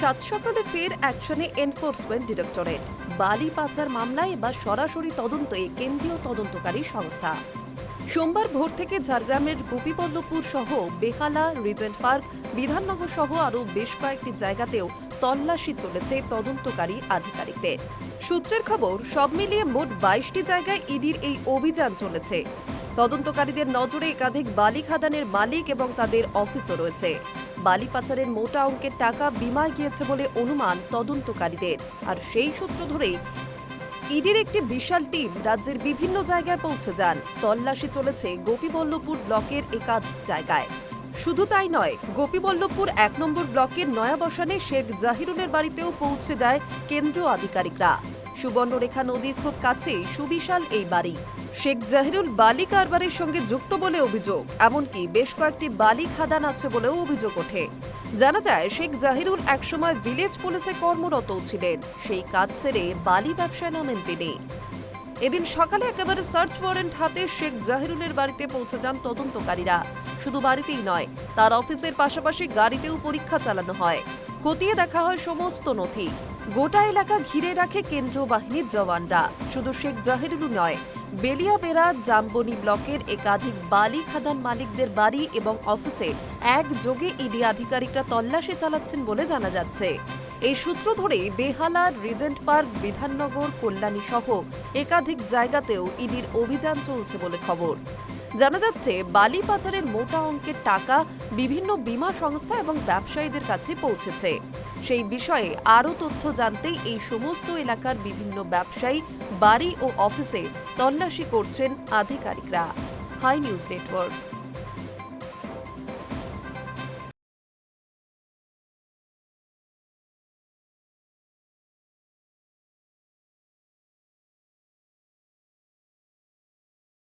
সাত সকালে ফের অ্যাকশনে এনফোর্সমেন্ট ডিরেক্টরেট। বালি পাচার মামলায় এবার সরাসরি তদন্তে কেন্দ্রীয় তদন্তকারী সংস্থা। সোমবার ভোর থেকে ঝাড়গ্রামের গোপীবল্লভপুর সহ বেহালা রিজেন্ট পার্ক, বিধাননগর সহ আরও বেশ কয়েকটি জায়গাতেও তল্লাশি চলেছে তদন্তকারী আধিকারিকদের। সূত্রের খবর, সব মিলিয়ে মোট বাইশটি জায়গায় ইডির এই অভিযান চলেছে। তদন্তকারীদের নজরে একাধিক বালি খাদানের মালিক এবং তাদের অফিসও রয়েছে। বালি পাচারের মোটা অঙ্কের টাকা বিমায় গিয়েছে বলে অনুমান তদন্তকারীদের। আর সেই সূত্র ধরেই ইডির একটি বিশাল টিম রাজ্যের বিভিন্ন জায়গায় পৌঁছে যান। তল্লাশি চলেছে গোপীবল্লভপুর ব্লকের একাধিক জায়গায়। শুধু তাই নয়, গোপীবল্লভপুর এক নম্বর ব্লকের নয়াবসানে শেখ জাহিরুলের বাড়িতেও পৌঁছে যায় কেন্দ্রীয় আধিকারিকরা। সুবর্ণরেখা নদীর খুব কাছেই সুবিশাল এই বাড়ি। শেখ জাহিরুল বালি কারবারের সঙ্গে যুক্ত বলে অভিযোগ, এমনকি বেশ কয়েকটি বালি খাদান আছে বলেও অভিযোগ ওঠে। জানা যায়, শেখ জাহিরুল একসময় ভিলেজ পুলিশে কর্মরত ছিলেন, সেই কাজ ছেড়ে বালি ব্যবসায় নামেন তিনি। এদিন সকালে একেবারে সার্চ ওয়ারেন্ট হাতে শেখ জাহিরুলের বাড়িতে পৌঁছে যান তদন্তকারীরা। শুধু বাড়িতেই নয়, তার অফিসের পাশাপাশি গাড়িতেও পরীক্ষা চালানো হয়। খতিয়ে দেখা হয় সমস্ত নথি। গোটা এলাকা ঘিরে রাখে কেন্দ্রীয় বাহিনীর জওয়ানরা। শুধু শেখ জাহিরুলও নয় বেলিয়াবেড়া জামবনি ব্লকের একাধিক বালি খাদান মালিকদের বাড়ি এবং অফিসে একযোগে ইডি আধিকারিকরা তল্লাশি চালাচ্ছেন বলে জানা যাচ্ছে। এই সূত্র ধরে বেহালা, রিজেন্ট পার্ক, বিধাননগর কল্যাণী সহ একাধিক জায়গাতেও ইডির অভিযান চলছে বলে খবর। জানা যাচ্ছে, বালি পাচারের মোটা অঙ্কের টাকা বিভিন্ন বীমা সংস্থা এবং ব্যবসায়ীদের কাছে পৌঁছেছে। সেই বিষয়ে আরও তথ্য জানতে এই সমস্ত এলাকার বিভিন্ন ব্যবসায়ী, বাড়ি ও অফিসে তল্লাশি করছেন আধিকারিকরা। Hi news network.